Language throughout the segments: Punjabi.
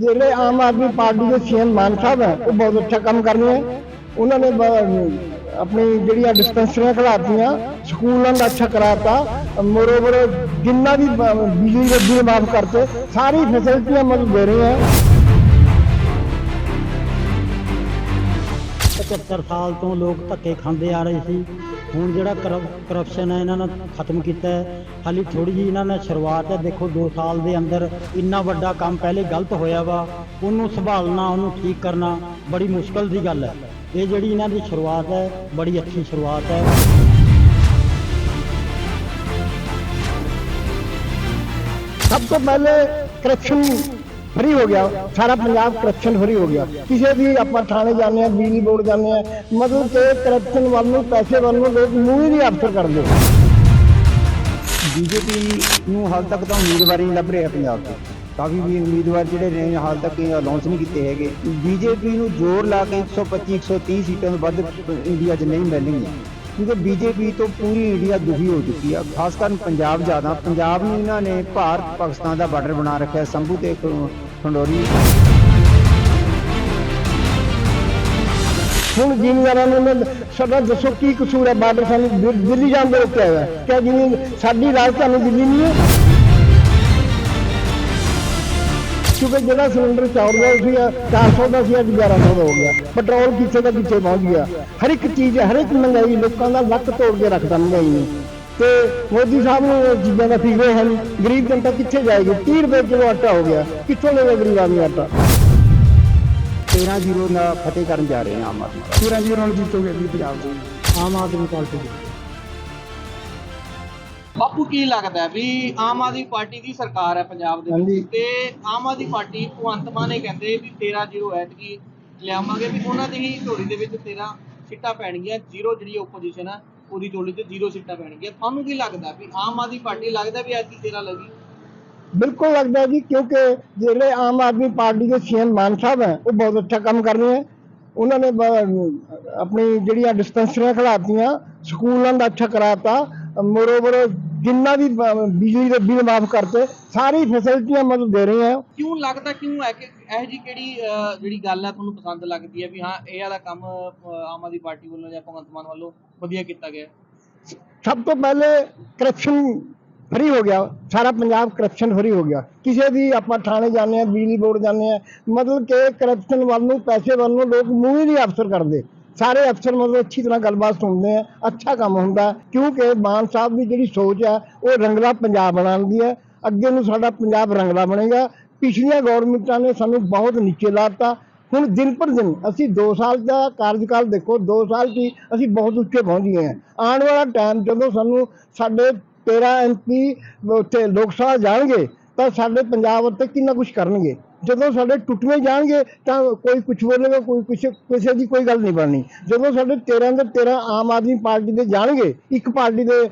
ਜਿਹੜੇ ਆਮ ਆਦਮੀ ਪਾਰਟੀ ਦੇ ਸੀਐਮ ਮਾਨ ਸਾਹਿਬ ਹੈ, ਉਹ ਬਹੁਤ ਅੱਛਾ ਕੰਮ ਕਰ ਰਹੇ ਹੈ ਉਹਨਾਂ ਨੇ ਬ- ਆਪਣੀ ਜਿਹੜੀਆਂ ਡਿਸਪੈਂਸਰੀਆਂ ਖੜਾਤੀਆਂ ਸਕੂਲਾਂ ਦਾ ਅੱਛਾ ਕਰਾਤਾ ਮੋਰੋਵਰ ਜਿੰਨਾ ਵੀ ਬਿਜਲੀ ਦੇ ਬਿੱਲ ਮਾਫ ਕਰਤੇ, ਸਾਰੀ ਫੈਸਿਲਿਟੀਆਂ ਮਤਲਬ ਦੇ ਰਹੇ ਹੈ 75 ਸਾਲ ਤੋਂ ਲੋਕ ਧੱਕੇ ਖਾਂਦੇ ਆ ਰਹੇ ਸੀ। ਹੁਣ ਜਿਹੜਾ ਕਰਪਸ਼ਨ ਹੈ, ਇਹਨਾਂ ਨੇ ਖਤਮ ਕੀਤਾ ਹੈ। ਹਾਲੀ ਥੋੜੀ ਜੀ ਇਹਨਾਂ ਨੇ ਸ਼ੁਰੂਆਤ ਹੈ। ਦੇਖੋ 2 ਸਾਲ ਦੇ ਅੰਦਰ ਇੰਨਾ ਵੱਡਾ ਕੰਮ ਪਹਿਲੇ ਗਲਤ ਹੋਇਆ ਵਾ। ਉਹਨੂੰ ਸੰਭਾਲਣਾ, ਉਹਨੂੰ ਠੀਕ ਕਰਨਾ ਬੜੀ ਮੁਸ਼ਕਲ ਦੀ ਗੱਲ ਹੈ। ਇਹ ਜਿਹੜੀ ਇਹਨਾਂ ਦੀ ਸ਼ੁਰੂਆਤ ਹੈ, ਬੜੀ ਅੱਛੀ ਸ਼ੁਰੂਆਤ ਹੈ। ਸਭ ਤੋਂ ਪਹਿਲੇ ਕਰਪਸ਼ਨ ਫਰੀ ਹੋ ਗਿਆ। ਸਾਰਾ ਪੰਜਾਬ ਕਰਪਸ਼ਨ ਫਰੀ ਹੋ ਗਿਆ। ਕਿਸੇ ਵੀ ਆਪਾਂ ਥਾਣੇ ਜਾਂਦੇ ਆ ਬਿਜਲੀ ਬੋਰਡ ਜਾਂਦੇ ਆ ਮਤਲਬ ਕਿ ਕਰਪਸ਼ਨ ਵੱਲ ਨੂੰ, ਪੈਸੇ ਵੱਲ ਨੂੰ ਲੋਕ ਮੂੰਹ ਹੀ ਨਹੀਂ ਅਫਸਰ ਕਰਦੇ। ਬੀਜੇਪੀ ਨੂੰ ਹਾਲ ਤੱਕ ਤਾਂ ਉਮੀਦਵਾਰ ਨਹੀਂ ਲੱਭ ਰਿਹਾ ਪੰਜਾਬ 'ਚ ਕਾਫੀ ਵੀ ਉਮੀਦਵਾਰ ਜਿਹੜੇ ਨੇ, ਹਾਲ ਤੱਕ ਅਨਾਉਂਸ ਨਹੀਂ ਕੀਤੇ ਹੈਗੇ। ਬੀਜੇਪੀ ਨੂੰ ਜ਼ੋਰ ਲਾ ਕੇ 125 130 ਸੀਟਾਂ ਤੋਂ ਵੱਧ ਇੰਡੀਆ 'ਚ ਨਹੀਂ ਮਿਲਣਗੀਆਂ। ਕਿਉਂਕਿ ਬੀਜੇਪੀ ਤੋਂ ਪੂਰੀ ਇੰਡੀਆ ਦੁਖੀ ਹੋ ਚੁੱਕੀ ਆ। ਖਾਸ ਕਰ ਪੰਜਾਬ ਜ਼ਿਆਦਾ। ਪੰਜਾਬ ਨੂੰ ਇਹਨਾਂ ਨੇ ਭਾਰਤ, ਪਾਕਿਸਤਾਨ ਦਾ ਬਾਰਡਰ ਬਣਾ ਰੱਖਿਆ। ਸੰਭੂ ਤੇ ਖੰਡੋਰੀ। ਹੁਣ ਜ਼ਿਮੀਂਦਾਰਾਂ ਨੂੰ ਸਾਡਾ ਦੱਸੋ ਕੀ ਕਸੂਰ ਹੈ? ਬਾਰਡਰ ਸਾਨੂੰ ਦਿੱਲੀ ਜਾਣ ਦੇ ਰੋਕਿਆ ਹੋਇਆ। ਕਿਆ ਜਿਵੇਂ ਸਾਡੀ ਰਾਜਧਾਨੀ ਦਿੱਲੀ ਨਹੀਂ ਹੈ? ਕਿਉਂਕਿ ਜਿਹੜਾ ਸਿਲੰਡਰ ਚੌੜ ਦਾ ਸੀ 400 ਦਾ ਸੀ ਅੱਜ 1100 ਦਾ ਹੋ ਗਿਆ। ਪੈਟਰੋਲ ਕਿੱਥੇ ਦਾ ਕਿੱਥੇ ਪਹੁੰਚ ਗਿਆ। ਹਰ ਇੱਕ ਚੀਜ਼ ਹਰ ਇੱਕ ਮਹਿੰਗਾਈ ਲੋਕਾਂ ਦਾ ਲੱਕ ਤੋੜ ਕੇ ਰੱਖਦਾ ਮਹਿੰਗਾਈ ਨੇ। ਤੇ ਮੋਦੀ ਸਾਹਿਬ ਨੂੰ ਚੀਜ਼ਾਂ ਦਾ ਫਿਕਰ ਹੈ ਨਹੀਂ। ਗਰੀਬ ਜਨਤਾ ਕਿੱਥੇ ਜਾਏਗੀ? 30 ਰੁਪਏ ਕਿਲੋ ਆਟਾ ਹੋ ਗਿਆ। ਕਿੱਥੋਂ ਲੇਗਾ ਗਰੀਬ ਆਦਮੀ ਆਟਾ? 13 ਜ਼ੀਰੋ ਨਾਲ ਫਤਿਹ ਕਰਨ ਜਾ ਰਹੇ ਹਾਂ ਆਮ ਆਦਮੀ ਪਾਰਟੀ। 13 ਜ਼ੀਰੋ ਨਾਲ ਜਿੱਤੋਗੇ ਵੀ ਪੰਜਾਬ ਤੋਂ ਆਮ ਆਦਮੀ ਪਾਰਟੀ। ਦੀ ਬਾਪੂ ਕੀ ਲੱਗਦਾ ਹੈ ਵੀ ਆਮ ਆਦਮੀ ਪਾਰਟੀ ਦੀ ਸਰਕਾਰ ਹੈ ਪੰਜਾਬ ਦੇ ਹਾਂਜੀ। ਵਿੱਚ ਤੇ ਆਮ ਆਦਮੀ ਪਾਰਟੀ ਭਗਵੰਤ ਮਾਨ ਇਹ ਕਹਿੰਦੇ ਵੀ 13 ਜ਼ੀਰੋ ਐਤਕੀ ਲਿਆਵਾਂਗੇ ਵੀ ਉਹਨਾਂ ਦੀ ਹੀ ਝੋਲੀ ਦੇ ਵਿੱਚ 13 ਸੀਟਾਂ ਪੈਣਗੀਆਂ ਜ਼ੀਰੋ ਜਿਹੜੀ ਆਪੋਜੀਸ਼ਨ ਹੈ ਉਹਦੀ ਝੋਲੀ ਤੇ ਜ਼ੀਰੋ ਸੀਟਾਂ ਪੈਣਗੀਆਂ। ਤੁਹਾਨੂੰ ਕੀ ਲੱਗਦਾ ਵੀ ਆਮ ਆਦਮੀ ਪਾਰਟੀ ਲੱਗਦਾ ਵੀ ਐਤਕੀ 13 ਲੱਗੀ? ਬਿਲਕੁਲ ਲੱਗਦਾ ਜੀ ਕਿਉਂਕਿ ਜਿਹੜੇ ਆਮ ਆਦਮੀ ਪਾਰਟੀ ਦੇ ਸੀਐਮ ਮਾਨ ਸਾਹਿਬ ਹੈ ਉਹ ਬਹੁਤ ਅੱਛਾ ਕੰਮ ਕਰ ਰਹੇ ਹੈ। ਉਹਨਾਂ ਨੇ ਬ- ਆਪਣੀ ਜਿਹੜੀਆਂ ਡਿਸਪੈਂਸਰੀਆਂ ਖਲਾਤੀਆਂ ਸਕੂਲਾਂ ਦਾ ਅੱਛਾ ਕਰਾਤਾ ਮੋਰੋਵਰ ਜਿੰਨਾ ਵੀ ਬ- ਬਿਜਲੀ ਦੇ ਬਿੱਲ ਮਾਫ ਕਰਤੇ ਸਾਰੀ ਫੈਸਿਲਿਟੀਆਂ ਮਤਲਬ ਦੇ ਰਹੇ ਹੈ। ਕਿਉਂ ਲੱਗਦਾ ਕਿਉਂ ਹੈ ਕਿ ਇਹ ਜੀ ਕਿਹੜੀ ਅਹ, ਜਿਹੜੀ ਗੱਲ ਹੈ ਤੁਹਾਨੂੰ ਪਸੰਦ ਲੱਗਦੀ ਹੈ ਵੀ ਹਾਂ ਇਹ ਵਾਲਾ ਕੰਮ ਅਹ, ਆਮ ਆਦਮੀ ਪਾਰਟੀ ਵੱਲੋਂ ਜਾਂ ਭਗਵੰਤ ਮਾਨ ਵੱਲੋਂ ਵਧੀਆ ਕੀਤਾ ਗਿਆ? ਸਭ ਤੋਂ ਪਹਿਲੇ ਕਰਪਸ਼ਨ ਫਰੀ ਹੋ ਗਿਆ। ਸਾਰਾ ਪੰਜਾਬ ਕਰਪਸ਼ਨ ਫਰੀ ਹੋ ਗਿਆ। ਕਿਸੇ ਵੀ ਆਪਾਂ ਥਾਣੇ ਜਾਂਦੇ ਆ ਬਿਜਲੀ ਬੋਰਡ ਜਾਂਦੇ ਆ ਮਤਲਬ ਕਿ ਕਰਪਸ਼ਨ ਵੱਲ ਨੂੰ ਪੈਸੇ ਵੱਲ ਨੂੰ ਲੋਕ ਮੂੰਹ ਹੀ ਨਹੀਂ ਅਫਸਰ ਕਰਦੇ। ਸਾਰੇ ਅਫਸਰ ਮਤਲਬ ਅੱਛੀ ਤਰ੍ਹਾਂ ਗੱਲਬਾਤ ਸੁਣਦੇ ਆ, ਅੱਛਾ ਕੰਮ ਹੁੰਦਾ ਕਿਉਂਕਿ ਮਾਨ ਸਾਹਿਬ ਦੀ ਜਿਹੜੀ ਸੋਚ ਹੈ, ਉਹ ਰੰਗਲਾ ਪੰਜਾਬ ਬਣਾਉਣ ਦੀ ਹੈ। ਅੱਗੇ ਨੂੰ ਸਾਡਾ ਪੰਜਾਬ ਰੰਗਲਾ ਬਣੇਗਾ। ਪਿਛਲੀਆਂ ਗਵਰਨਮੈਂਟਾਂ ਨੇ ਸਾਨੂੰ ਬਹੁਤ ਨੀਚੇ ਲਾਤਾ ਹੁਣ ਦਿਨ ਪਰ ਦਿਨ ਅਸੀਂ 2 ਸਾਲ ਦਾ ਕਾਰਜਕਾਲ ਦੇਖੋ 2 ਸਾਲ 'ਚ ਹੀ ਅਸੀਂ ਬਹੁਤ ਉੱਚੇ ਪਹੁੰਚ ਗਏ ਹਾਂ। ਆਉਣ ਵਾਲਾ ਟਾਈਮ ਜਦੋਂ ਸਾਨੂੰ ਸਾਡੇ 13 ਐਮਪੀ ਉੱਥੇ ਲੋਕ ਸਭਾ ਜਾਣਗੇ, ਤਾਂ ਸਾਡੇ ਪੰਜਾਬ ਉੱਤੇ ਕਿੰਨਾ ਕੁਝ ਕਰਨਗੇ। ਜਦੋਂ ਸਾਡੇ ਟੁੱਟਵੇਂ ਜਾਣਗੇ ਤਾਂ ਕੋਈ ਕੁਝ ਬੋਲੇਗਾ, ਕੋਈ ਕੁਛ, ਕਿਸੇ ਦੀ ਕੋਈ ਗੱਲ ਨਹੀਂ ਬਣਨੀ। ਜਦੋਂ ਸਾਡੇ 13 ਦੇ 13 ਆਮ ਆਦਮੀ ਪਾਰਟੀ ਦੇ ਜਾਣਗੇ, ਇੱਕ ਪਾਰਟੀ ਦੇ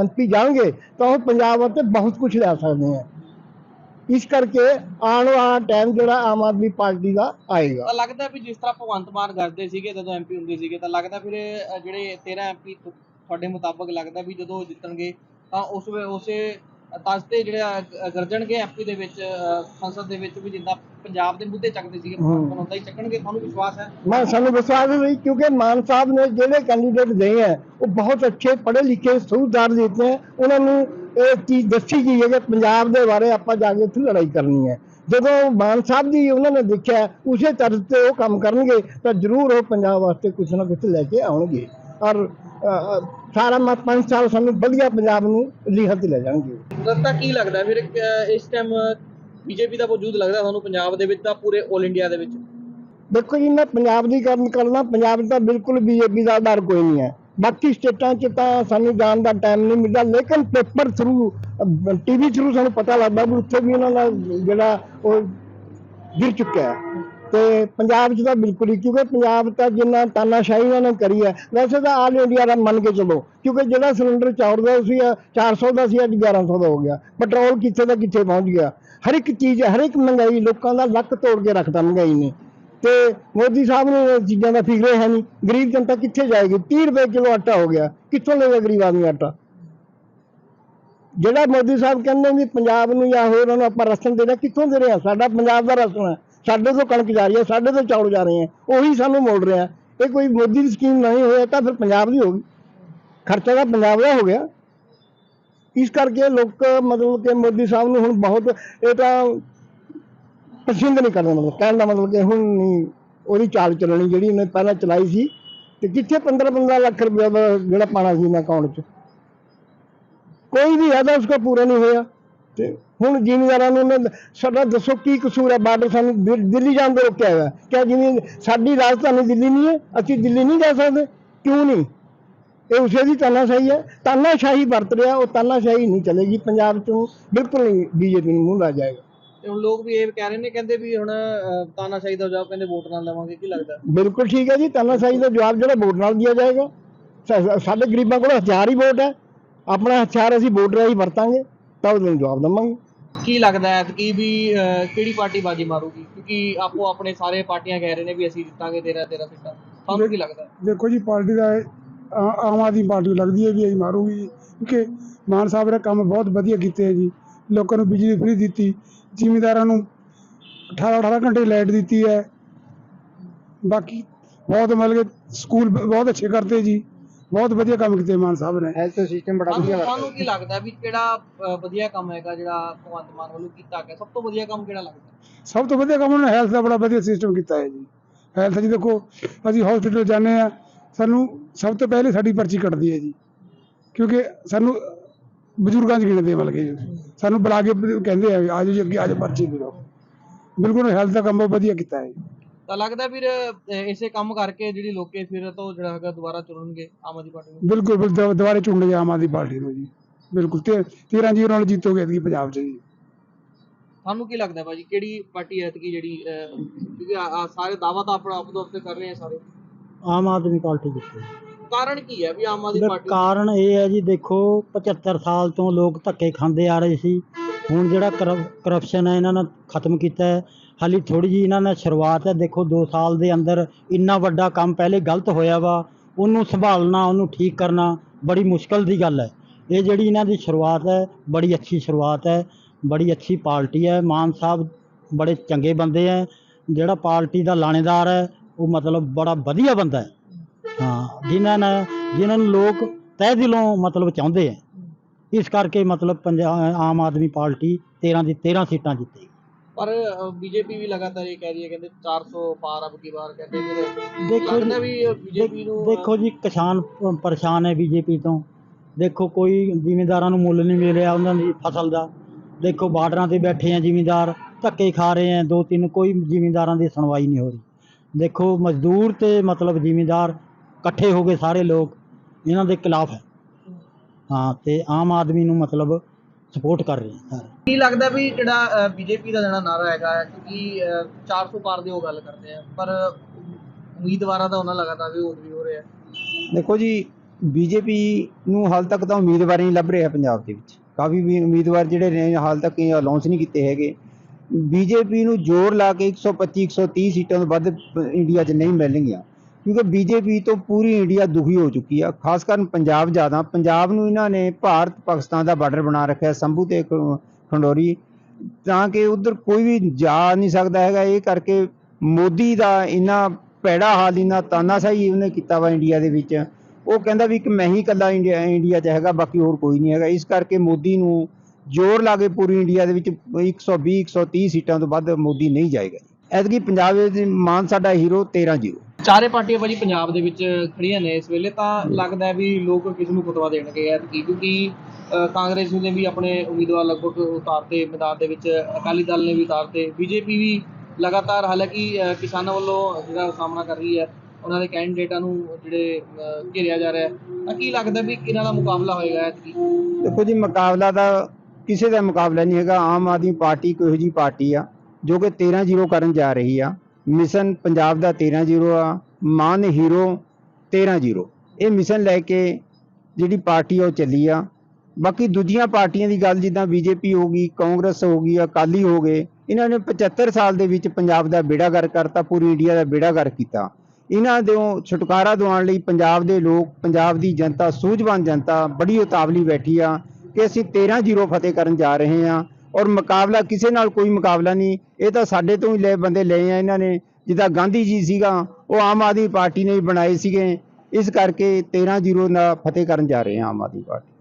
ਐਮਪੀ ਜਾਣਗੇ, ਤਾਂ ਉਹ ਪੰਜਾਬ ਉੱਤੇ ਬਹੁਤ ਕੁਝ ਲਿਆ ਸਕਦੇ ਆ। ਇਸ ਕਰਕੇ ਆਉਣ ਵਾਲਾ ਟਾਈਮ ਜਿਹੜਾ ਆਮ ਆਦਮੀ ਪਾਰਟੀ ਦਾ ਆਏਗਾ। ਤਾਂ ਲੱਗਦਾ ਵੀ ਜਿਸ ਤਰ੍ਹਾਂ ਭਗਵੰਤ ਮਾਨ ਕਰਦੇ ਸੀਗੇ, ਜਦੋਂ ਐਮਪੀ ਹੁੰਦੇ ਸੀਗੇ, ਤਾਂ ਲੱਗਦਾ ਫਿਰ ਇਹ ਜਿਹੜੇ 13 ਐਮਪੀ ਤੁਹਾਡੇ ਮੁਤਾਬਕ ਲੱਗਦਾ ਵੀ ਜਦੋਂ ਜਿੱਤਣਗੇ, ਤਾਂ ਉਸ ਵੇ, ਉਸੇ ਤਜ ਤੇ ਜਿਹੜੇ ਗਰਜਣਗੇ ਐਮਪੀ ਦੇ ਵਿੱਚ ਸੰਸਦ ਦੇ ਵਿੱਚ ਵੀ ਜਿੱਦਾਂ ਪੰਜਾਬ ਦੇ ਮੁੱਦੇ ਚੱਕਦੇ ਸੀਗੇ ਹੁੰਦਾ ਹੀ ਚੱਕਣਗੇ ਤੁਹਾਨੂੰ ਵਿਸ਼ਵਾਸ ਹੈ? ਮੈਂ ਸਾਨੂੰ ਵਿਸ਼ਵਾਸ ਨਹੀਂ ਕਿਉਂਕਿ ਮਾਨ ਸਾਹਿਬ ਨੇ ਜਿਹੜੇ ਕੈਂਡੀਡੇਟ ਦੇ ਹੈ ਉਹ ਬਹੁਤ ਅੱਛੇ ਪੜ੍ਹੇ ਲਿਖੇ ਸੂਝਦਾਰ ਦਿੱਤੇ ਹੈ ਉਹਨਾਂ ਨੂੰ ਇਹ ਚੀਜ਼ ਦੱਸੀ ਗਈ ਹੈ ਕਿ ਪੰਜਾਬ ਦੇ ਬਾਰੇ ਆਪਾਂ ਜਾ ਕੇ ਉੱਥੇ ਲੜਾਈ ਕਰਨੀ ਹੈ। ਜਦੋਂ ਮਾਨ ਸਾਹਿਬ ਦੀ ਉਹਨਾਂ ਨੇ ਦੇਖਿਆ ਉਸੇ ਤਰ੍ਹਾਂ ਤੇ ਉਹ ਕੰਮ ਕਰਨਗੇ ਤਾਂ ਜ਼ਰੂਰ ਉਹ ਪੰਜਾਬ ਵਾਸਤੇ ਕੁਝ ਨਾ ਕੁਝ ਲੈ ਕੇ ਆਉਣਗੇ। ਔਰ ਸਾਰਾ ਮਤ ਪੰਜ ਸਾਲ ਸਾਨੂੰ ਵਧੀਆ ਪੰਜਾਬ ਨੂੰ ਲੀਹਾਂ ਤੇ ਲੈ ਜਾਣਗੇ। ਰਸਤਾ ਕੀ ਲੱਗਦਾ ਫਿਰ ਇਸ ਟਾਈਮ ਬੀਜੇਪੀ ਦਾ ਵਜੂਦ ਲੱਗਦਾ ਤੁਹਾਨੂੰ ਪੰਜਾਬ ਦੇ ਵਿੱਚ ਤਾਂ ਪੂਰੇ 올 ਇੰਡੀਆ ਦੇ ਵਿੱਚ? ਦੇਖੋ ਜੀ ਮੈਂ ਪੰਜਾਬ ਦੀ ਗੱਲ ਕਰਨਾ ਪੰਜਾਬ 'ਚ ਤਾਂ ਬਿਲਕੁਲ ਬੀਜੇਪੀ ਦਾ ਡਰ ਕੋਈ ਨਹੀਂ ਹੈ। ਬਾਕੀ ਸਟੇਟਾਂ 'ਚ ਤਾਂ ਸਾਨੂੰ ਜਾਣ ਦਾ ਟਾਈਮ ਨਹੀਂ ਮਿਲਦਾ ਲੇਕਿਨ ਪੇਪਰ ਥਰੂ ਟੀਵੀ ਥਰੂ ਸਾਨੂੰ ਪਤਾ ਲੱਗਦਾ ਵੀ ਉੱਥੇ ਵੀ ਇਹਨਾਂ ਦਾ ਜਿਹੜਾ ਉਹ ਗਿਰ ਚੁੱਕਿਆ ਹੈ। ਤੇ ਪੰਜਾਬ 'ਚ ਤਾਂ ਬਿਲਕੁਲ ਹੀ, ਕਿਉਂਕਿ ਪੰਜਾਬ ਤਾਂ ਜਿੰਨਾ ਤਾਨਾਸ਼ਾਹੀ ਇਹਨਾਂ ਨੇ ਕਰੀ ਹੈ, ਵੈਸੇ ਤਾਂ ਆਲ ਇੰਡੀਆ ਦਾ ਮੰਨ ਕੇ ਚੱਲੋ, ਕਿਉਂਕਿ ਜਿਹੜਾ ਸਿਲੰਡਰ ਚੌੜ ਦਾ ਸੀ 400 ਦਾ ਸੀ, ਅੱਜ 1100 ਦਾ ਹੋ ਗਿਆ, ਪੈਟਰੋਲ ਕਿੱਥੇ ਦਾ ਕਿੱਥੇ ਪਹੁੰਚ ਗਿਆ, ਹਰ ਇੱਕ ਚੀਜ਼, ਹਰ ਇੱਕ ਮਹਿੰਗਾਈ ਲੋਕਾਂ ਦਾ ਲੱਕ ਤੋੜ ਕੇ ਰੱਖਦਾ ਮਹਿੰਗਾਈ ਨੇ, ਤੇ ਮੋਦੀ ਸਾਹਿਬ ਨੂੰ ਇਹ ਚੀਜ਼ਾਂ ਦਾ ਫਿਕਰ ਹੈ ਨਹੀਂ, ਗਰੀਬ ਜਨਤਾ ਕਿੱਥੇ ਜਾਏਗੀ 30 ਰੁਪਏ ਕਿਲੋ ਆਟਾ ਹੋ ਗਿਆ, ਕਿੱਥੋਂ ਲੇਗਾ ਗਰੀਬ ਆਦਮੀ ਆਟਾ? ਜਿਹੜਾ ਮੋਦੀ ਸਾਹਿਬ ਕਹਿੰਦੇ ਵੀ ਪੰਜਾਬ ਨੂੰ ਜਾਂ ਹੋਰ ਨੂੰ ਆਪਾਂ ਰਸਨ ਦੇ ਰਹੇ ਕਿੱਥੋਂ ਦੇ ਰਹੇ ਹਾਂ? ਸਾਡਾ ਪੰਜਾਬ ਦਾ ਰਸਨ ਹੈ। ਸਾਡੇ ਤੋਂ ਕਣਕ ਜਾ ਰਹੀ ਹੈ, ਸਾਡੇ ਤੋਂ ਚੌਲ ਜਾ ਰਹੇ ਹੈ, ਉਹੀ ਸਾਨੂੰ ਮੋੜ ਰਿਹਾ ਇਹ ਕੋਈ ਮੋਦੀ ਦੀ ਸਕੀਮ ਨਹੀਂ ਹੋਇਆ ਤਾਂ ਫਿਰ ਪੰਜਾਬ ਦੀ ਹੋਗੀ ਖਰਚਾ ਤਾਂ ਪੰਜਾਬ ਦਾ ਹੋ ਗਿਆ। ਇਸ ਕਰਕੇ ਲੋਕ ਮਤਲਬ ਕਿ ਮੋਦੀ ਸਾਹਿਬ ਨੂੰ ਹੁਣ ਬਹੁਤ, ਇਹ ਤਾਂ ਪਸੰਦ ਨਹੀਂ ਕਰਦੇ ਮਤਲਬ ਕਹਿਣ ਦਾ ਮਤਲਬ ਕਿ ਹੁਣ ਨਹੀਂ, ਉਹਦੀ ਚਾਲ ਚੱਲਣੀ ਜਿਹੜੀ ਉਹਨੇ ਪਹਿਲਾਂ ਚਲਾਈ ਸੀ, ਤੇ ਕਿੱਥੇ 15 15 ਲੱਖ ਰੁਪਏ ਦਾ ਜਿਹੜਾ ਪਾਣਾ ਸੀ ਨਾ ਅਕਾਊਂਟ 'ਚ। ਕੋਈ ਵੀ ਵਾਅਦਾ ਤਾਂ ਉਸਕੋ ਪੂਰਾ ਨਹੀਂ ਹੋਇਆ। ਤੇ ਹੁਣ ਜ਼ਿਮੀਂਦਾਰਾਂ ਨੂੰ ਉਹਨੇ ਸਾਡਾ ਦੱਸੋ ਕੀ ਕਸੂਰ ਹੈ ਬਾਰਡਰ ਸਾਨੂੰ ਦਿ- ਦਿੱਲੀ ਜਾਣ ਤੋਂ ਰੋਕਿਆ ਹੋਇਆ। ਕਿਆ ਜਿਵੇਂ ਸਾਡੀ ਰਾਜਧਾਨੀ ਦਿੱਲੀ ਨਹੀਂ ਹੈ? ਅਸੀਂ ਦਿੱਲੀ ਨਹੀਂ ਜਾ ਸਕਦੇ। ਕਿਉਂ ਨਹੀਂ? ਇਹ ਉਸੇ ਦੀ ਤਾਨਾਸ਼ਾਹੀ ਹੈ। ਤਾਨਾਸ਼ਾਹੀ ਵਰਤ ਰਿਹਾ। ਉਹ ਤਾਨਾਸ਼ਾਹੀ ਨਹੀਂ ਚਲੇਗੀ ਪੰਜਾਬ ਚੋਂ। ਬਿਲਕੁਲ ਨਹੀਂ ਬੀਜੇਪੀ ਨੂੰ ਮੂੰਹ ਲਾ ਜਾਏਗਾ। ਤੇ ਹੁਣ ਲੋਕ ਵੀ ਇਹ ਕਹਿ ਰਹੇ ਨੇ ਕਹਿੰਦੇ ਵੀ ਹੁਣ ਅਹ, ਤਾਨਾਸ਼ਾਹੀ ਦਾ ਜਵਾਬ ਕਹਿੰਦੇ ਵੋਟ ਨਾਲ ਲਵਾਂਗੇ ਕੀ ਲੱਗਦਾ? ਬਿਲਕੁਲ ਠੀਕ ਹੈ ਜੀ। ਤਾਨਾਸ਼ਾਹੀ ਦਾ ਜਵਾਬ ਜਿਹੜਾ ਵੋਟ ਨਾਲ ਦਿਆ ਜਾਏਗਾ। ਸਾ- ਸਾ- ਸਾਡੇ ਗਰੀਬਾਂ ਕੋਲ ਹਥਿਆਰ ਹੀ ਵੋਟ ਹੈ। ਆਪਣਾ ਹਥਿਆਰ ਅਸੀਂ ਵੋਟ ਰਾਹੀਂ ਵਰਤਾਂਗੇ। ਤਾਂ ਉਹਨੂੰ ਜਵਾਬ ਦੇਵਾਂਗੇ। ਕੀ ਲੱਗਦਾ ਹੈ ਕਿ ਵੀ ਅਹ, ਕਿਹੜੀ ਪਾਰਟੀ ਬਾਜੀ ਮਾਰੂਗੀ? ਕਿਉਂਕਿ ਆਪੋ ਆਪਣੇ ਸਾਰੇ ਪਾਰਟੀਆਂ ਕਹਿ ਰਹੇ ਨੇ ਵੀ ਅਸੀਂ ਜਿੱਤਾਂਗੇ ਤੇਰਾ ਤੇਰਾ ਸੀਟਾਂ। ਤੁਹਾਨੂੰ ਕੀ ਲੱਗਦਾ ਹੈ? ਦੇਖੋ ਜੀ ਪਾਰਟੀ ਦਾ ਇਹ ਆ- ਆਮ ਆਦਮੀ ਪਾਰਟੀ ਲੱਗਦੀ ਹੈ ਵੀ ਅਸੀਂ ਮਾਰੂਗੀ ਜੀ। ਕਿਉਂਕਿ ਮਾਨ ਸਾਹਿਬ ਨੇ ਕੰਮ ਬਹੁਤ ਵਧੀਆ ਕੀਤੇ ਹੈ ਜੀ। ਲੋਕਾਂ ਨੂੰ ਬਿਜਲੀ ਫ੍ਰੀ ਦਿੱਤੀ। ਜ਼ਿਮੀਂਦਾਰਾਂ ਨੂੰ 18 18 ਘੰਟੇ ਲਾਈਟ ਦਿੱਤੀ ਹੈ। ਬਾਕੀ ਬਹੁਤ ਮਤਲਬ ਕਿ ਸਕੂਲ ਬ- ਬਹੁਤ ਅੱਛੇ ਕਰਤੇ ਜੀ। ਬਹੁਤ ਵਧੀਆ ਕੰਮ ਕੀਤੇ ਮਾਨ ਸਾਹਿਬ ਨੇ। ਹੈਲਥ ਸਿਸਟਮ ਬੜਾ ਵਧੀਆ ਵਰਤਦਾ ਤੁਹਾਨੂੰ ਕੀ ਲੱਗਦਾ ਵੀ ਕਿਹੜਾ ਵਧੀਆ ਕੰਮ ਹੈਗਾ ਜਿਹੜਾ ਭਗਵੰਤ ਮਾਨ ਵੱਲੋਂ ਕੀਤਾ ਗਿਆ? ਸਭ ਤੋਂ ਵਧੀਆ ਕੰਮ ਕਿਹੜਾ ਲੱਗਦਾ? ਸਭ ਤੋਂ ਵਧੀਆ ਕੰਮ ਉਹਨਾਂ ਨੇ ਹੈਲਥ ਦਾ ਬੜਾ ਵਧੀਆ ਸਿਸਟਮ ਕੀਤਾ ਹੈ ਜੀ। ਹੈਲਥ ਜੀ ਦੇਖੋ ਅਸੀਂ ਹਸਪੀਟਲ ਜਾਂਦੇ ਆ ਸਾਨੂੰ ਸਭ ਤੋਂ ਪਹਿਲੇ ਸਾਡੀ ਪਰਚੀ ਕੱਟਦੀ ਹੈ ਜੀ। ਕਿਉਂਕਿ ਸਾਨੂੰ ਬਜ਼ੁਰਗਾਂ 'ਚ ਗਿਣਦੇ ਆ ਮਤਲਬ ਕਿ ਸਾਨੂੰ ਬੁਲਾ ਕੇ ਕਹਿੰਦੇ ਆ ਵੀ ਆ ਜਾਓ ਜੀ ਅੱਗੇ ਆ ਜਾਓ ਪਰਚੀ ਦੇ ਦਿਓ। ਬਿਲਕੁਲ ਹੈਲਥ ਦਾ ਕੰਮ ਬਹੁਤ ਵਧੀਆ ਕੀਤਾ ਹੈ ਤਾਂ ਲੱਗਦਾ ਫਿਰ ਅਹ, ਇਸੇ ਕੰਮ ਕਰਕੇ ਜਿਹੜੀ ਲੋਕੇ ਫਿਰ ਤੋਂ ਜਿਹੜਾ ਹੈਗਾ ਦੁਬਾਰਾ ਚੁਣਨਗੇ ਆਮ ਆਦਮੀ ਪਾਰਟੀ ਨੂੰ। ਬਿਲਕੁਲ ਬਿਲ- ਦੁ- ਦੁਬਾਰੇ ਚੁਣਦੇ ਆਮ ਆਦਮੀ ਪਾਰਟੀ ਨੂੰ ਜੀ। ਬਿਲਕੁਲ ਤੇ 13 ਜੀਰੋ ਨਾਲ ਜਿੱਤੋਗੇ ਐਤਕੀ ਪੰਜਾਬ 'ਚ ਜੀ। ਤੁਹਾਨੂੰ ਕੀ ਲੱਗਦਾ ਭਾਜੀ ਕਿਹੜੀ ਪਾਰਟੀ ਹੈ ਕਿ ਜਿਹੜੀ ਕਿਉਂਕਿ ਸਾਰੇ ਦਾਵਾ ਤਾਂ ਆਪਣਾ ਆਪ ਤੇ ਕਰ ਰਹੇ ਆ ਸਾਰੇ। ਆਮ ਆਦਮੀ ਪਾਰਟੀ ਜਿੱਤੇ ਕਾਰਨ ਕੀ ਹੈ ਵੀ ਆਮ ਆਦਮੀ ਪਾਰਟੀ ਕਾਰਨ ਇਹ ਹੈ ਜੀ ਦੇਖੋ 75 ਸਾਲ ਤੋਂ ਲੋਕ ਧੱਕੇ ਖਾਂਦੇ ਆ ਰਹੇ ਸੀ। ਹੁਣ ਜਿਹੜਾ ਕਰਪਸ਼ਨ ਹੈ ਇਹਨਾਂ ਨੇ ਖਤਮ ਕੀਤਾ ਹੈ। ਹਾਲੀ ਥੋੜੀ ਜੀ ਇਹਨਾਂ ਨਾਲ ਸ਼ੁਰੂਆਤ ਹੈ। ਦੇਖੋ 2 ਸਾਲ ਦੇ ਅੰਦਰ ਇੰਨਾ ਵੱਡਾ ਕੰਮ ਪਹਿਲੇ ਗਲਤ ਹੋਇਆ ਵਾ। ਉਹਨੂੰ ਸੰਭਾਲਣਾ, ਉਹਨੂੰ ਠੀਕ ਕਰਨਾ ਬੜੀ ਮੁਸ਼ਕਲ ਦੀ ਗੱਲ ਹੈ। ਇਹ ਜਿਹੜੀ ਇਹਨਾਂ ਦੀ ਸ਼ੁਰੂਆਤ ਹੈ, ਬੜੀ ਅੱਛੀ ਸ਼ੁਰੂਆਤ ਹੈ, ਬੜੀ ਅੱਛੀ ਪਾਰਟੀ ਹੈ। ਮਾਨ ਸਾਹਿਬ ਬੜੇ ਚੰਗੇ ਬੰਦੇ ਹੈ। ਜਿਹੜਾ ਪਾਰਟੀ ਦਾ ਲਾਣੇਦਾਰ ਹੈ, ਉਹ ਮਤਲਬ ਬੜਾ ਵਧੀਆ ਬੰਦਾ ਹੈ। ਹਾਂ, ਜਿਨ੍ਹਾਂ ਨੇ ਜਿਨ੍ਹਾਂ ਨੂੰ ਲੋਕ ਤਹਿ ਦਿਲੋਂ ਮਤਲਬ ਚਾਹੁੰਦੇ ਹੈ। ਇਸ ਕਰਕੇ ਮਤਲਬ ਪੰਜਾਬ, ਆਮ ਆਦਮੀ ਪਾਰਟੀ 13 ਦੀ 13 ਸੀਟਾਂ ਜਿੱਤੇਗੀ ਪਰ ਬੀਜੇਪੀ ਵੀ ਲਗਾਤਾਰ ਇਹ ਕਹਿ ਰਹੀ ਹੈ ਕਹਿੰਦੇ 400 ਪਾਰ ਅਬ ਕੀ ਵਾਰ ਕਹਿੰਦੇ ਫਿਰ ਦੇਖੋ ਜੀ- ਲੱਗਦਾ ਵੀ ਬੀਜੇਪੀ ਨੂੰ ਦੇਖੋ ਜੀ ਕਿਸਾਨ ਪਰੇਸ਼ਾਨ ਹੈ ਬੀਜੇਪੀ ਤੋਂ। ਦੇਖੋ ਕੋਈ ਜ਼ਿਮੀਂਦਾਰਾਂ ਨੂੰ ਮੁੱਲ ਨਹੀਂ ਮਿਲ ਰਿਹਾ ਉਹਨਾਂ ਦੀ ਫਸਲ ਦਾ। ਦੇਖੋ ਬਾਰਡਰਾਂ ਤੇ ਬੈਠੇ ਆ ਜ਼ਿਮੀਂਦਾਰ ਧੱਕੇ ਖਾ ਰਹੇ ਆ ਦੋ ਤਿੰਨ ਕੋਈ ਜ਼ਿਮੀਂਦਾਰਾਂ ਦੀ ਸੁਣਵਾਈ ਨਹੀਂ ਹੋ ਰਹੀ। ਦੇਖੋ ਮਜ਼ਦੂਰ ਤੇ ਮਤਲਬ ਜ਼ਿਮੀਂਦਾਰ ਇਕੱਠੇ ਹੋ ਗਏ ਸਾਰੇ ਲੋਕ ਇਹਨਾਂ ਦੇ ਖਿਲਾਫ। ਹੈ ਹਾਂ ਤੇ ਆਮ ਆਦਮੀ ਨੂੰ ਮਤਲਬ ਸਪੋਰਟ ਕਰ ਰਹੇ ਸਾਰੇ ਕੀ ਲੱਗਦਾ ਵੀ ਜਿਹੜਾ ਬੀਜੇਪੀ ਦਾ ਜਿਹੜਾ ਨਾਰਾ ਹੈਗਾ ਹੈ, ਕਿਉਂਕਿ ਅਹ, 400 ਪਾਰ ਦੀ ਉਹ ਗੱਲ ਕਰਦੇ ਆ ਪਰ ਉਮੀਦਵਾਰਾਂ ਦਾ ਉਹਨਾਂ ਲਗਾਤਾਰ ਵੀ ਵੀ ਹੋ ਰਿਹਾ। ਦੇਖੋ ਜੀ ਬੀਜੇਪੀ ਨੂੰ ਹਾਲ ਤੱਕ ਤਾਂ ਉਮੀਦਵਾਰ ਨਹੀਂ ਲੱਭ ਰਿਹਾ ਪੰਜਾਬ ਦੇ ਵਿੱਚ। ਕਾਫੀ ਵੀ ਉਮੀਦਵਾਰ ਜਿਹੜੇ ਨੇ ਹਾਲ ਤੱਕ ਅਨਾਉਂਸ ਨਹੀਂ ਕੀਤੇ ਹੈਗੇ। ਬੀਜੇਪੀ ਨੂੰ ਜ਼ੋਰ ਲਾ ਕੇ 125 130 ਸੀਟਾਂ ਤੋਂ ਵੱਧ ਇੰਡੀਆ 'ਚ ਨਹੀਂ ਮਿਲਣਗੀਆਂ। ਕਿਉਂਕਿ ਬੀਜੇਪੀ ਤੋਂ ਪੂਰੀ ਇੰਡੀਆ ਦੁਖੀ ਹੋ ਚੁੱਕੀ ਆ, ਖਾਸ ਕਰਨ ਪੰਜਾਬ ਜ਼ਿਆਦਾ। ਪੰਜਾਬ ਨੂੰ ਇਹਨਾਂ ਨੇ ਭਾਰਤ, ਪਾਕਿਸਤਾਨ ਦਾ ਬਾਰਡਰ ਬਣਾ ਰੱਖਿਆ, ਸੰਭੂ ਤੇ ਖੰਡੋਰੀ। ਤਾਂ ਕਿ ਉਧਰ ਕੋਈ ਵੀ ਜਾ ਨਹੀਂ ਸਕਦਾ ਹੈਗਾ, ਇਹ ਕਰਕੇ ਮੋਦੀ ਦਾ ਇੰਨਾ ਪੈੜਾ ਹਾਲ, ਇੰਨਾ ਤਾਨਾਸ਼ਾਹੀ ਉਹਨੇ ਕੀਤਾ ਵਾ ਇੰਡੀਆ ਦੇ ਵਿੱਚ। ਉਹ ਕਹਿੰਦਾ ਵੀ ਕਿ ਮੈਂ ਹੀ ਇਕੱਲਾ ਇੰਡੀਆ ਇੰਡੀਆ 'ਚ ਹੈਗਾ, ਬਾਕੀ ਹੋਰ ਕੋਈ ਨਹੀਂ ਹੈਗਾ। ਇਸ ਕਰਕੇ ਮੋਦੀ ਨੂੰ ਜ਼ੋਰ ਲਾ ਕੇ ਪੂਰੀ ਇੰਡੀਆ ਦੇ ਵਿੱਚ 120 130 ਸੀਟਾਂ ਤੋਂ ਵੱਧ ਮੋਦੀ ਨਹੀਂ ਜਾਏਗਾ ਐਤਕੀ ਪੰਜਾਬ ਦੇ ਮਾਨ ਸਾਡਾ ਹੀਰੋ 13 ਜ਼ੀਰੋ। ਚਾਰੇ ਪਾਰਟੀਆਂ ਭਾਜੀ ਪੰਜਾਬ ਦੇ ਵਿੱਚ ਖੜੀਆਂ ਨੇ ਇਸ ਵੇਲੇ ਤਾਂ ਲੱਗਦਾ ਹੈ ਵੀ ਲੋਕ ਕਿਸ ਨੂੰ ਕੁਤਵਾ ਦੇਣਗੇ ਐਤਕੀ ਕਿਉਂਕਿ ਕਾਂਗਰਸ ਨੇ ਵੀ ਆਪਣੇ ਉਮੀਦਵਾਰ ਲਗਭਗ ਉਤਾਰਤੇ ਮੈਦਾਨ ਦੇ ਵਿੱਚ ਅਕਾਲੀ ਦਲ ਨੇ ਵੀ ਉਤਾਰਤੇ ਬੀਜੇਪੀ ਵੀ ਲਗਾਤਾਰ ਹਾਲਾਂਕਿ ਕਿਸਾਨਾਂ ਵੱਲੋਂ ਜਿਹੜਾ ਸਾਹਮਣਾ ਕਰ ਰਹੀ ਹੈ ਉਹਨਾਂ ਦੇ ਕੈਂਡੀਡੇਟਾਂ ਨੂੰ ਜਿਹੜੇ ਘੇਰਿਆ ਜਾ ਰਿਹਾ ਹੈ। ਤਾਂ ਕੀ ਲੱਗਦਾ ਵੀ ਇਹਨਾਂ ਦਾ ਮੁਕਾਬਲਾ ਹੋਏਗਾ ਐਤਕੀ? ਦੇਖੋ ਜੀ ਮੁਕਾਬਲਾ ਦਾ ਕਿਸੇ ਦਾ ਮੁਕਾਬਲਾ ਨਹੀਂ ਹੈਗਾ ਆਮ ਆਦਮੀ ਪਾਰਟੀ ਕੋਈ ਜੀ ਪਾਰਟੀ ਆ ਜੋ ਕਿ 13 ਜ਼ੀਰੋ ਕਰਨ ਜਾ ਰਹੀ ਆ। ਮਿਸ਼ਨ ਪੰਜਾਬ ਦਾ 13 ਜ਼ੀਰੋ ਆ, ਮਾਨ ਹੀਰੋ 13 ਜ਼ੀਰੋ। ਇਹ ਮਿਸ਼ਨ ਲੈ ਕੇ ਜਿਹੜੀ ਪਾਰਟੀ ਆ ਉਹ ਚੱਲੀ ਆ। ਬਾਕੀ ਦੂਜੀਆਂ ਪਾਰਟੀਆਂ ਦੀ ਗੱਲ ਜਿੱਦਾਂ ਬੀਜੇਪੀ ਹੋ ਗਈ, ਕਾਂਗਰਸ ਹੋ ਗਈ, ਅਕਾਲੀ ਹੋ ਗਏ, ਇਹਨਾਂ ਨੇ 75 ਸਾਲ ਦੇ ਵਿੱਚ ਪੰਜਾਬ ਦਾ ਬੇੜਾ ਗਰ ਕਰਤਾ, ਪੂਰੀ ਇੰਡੀਆ ਦਾ ਬੇੜਾ ਗਰ ਕੀਤਾ। ਇਹਨਾਂ ਦੇ ਛੁਟਕਾਰਾ ਦਿਵਾਉਣ ਲਈ ਪੰਜਾਬ ਦੇ ਲੋਕ, ਪੰਜਾਬ ਦੀ ਜਨਤਾ, ਸੂਝਵਾਨ ਜਨਤਾ ਬੜੀ ਉਤਾਵਲੀ ਬੈਠੀ ਆ ਕਿ ਅਸੀਂ 13-0 ਫਤਿਹ ਕਰਨ ਜਾ ਰਹੇ ਹਾਂ ਔਰ ਮੁਕਾਬਲਾ ਕਿਸੇ ਨਾਲ ਕੋਈ ਮੁਕਾਬਲਾ ਨਹੀਂ। ਇਹ ਤਾਂ ਸਾਡੇ ਤੋਂ ਹੀ ਲੈ ਬੰਦੇ ਲਏ ਆ ਇਹਨਾਂ ਨੇ। ਜਿੱਦਾਂ ਗਾਂਧੀ ਜੀ ਸੀਗਾ, ਉਹ ਆਮ ਆਦਮੀ ਪਾਰਟੀ ਨੇ ਹੀ ਬਣਾਏ ਸੀਗੇ। ਇਸ ਕਰਕੇ 13-0 ਦਾ ਫਤਿਹ ਕਰਨ ਜਾ ਰਹੇ ਹਾਂ ਆਮ ਆਦਮੀ ਪਾਰਟੀ।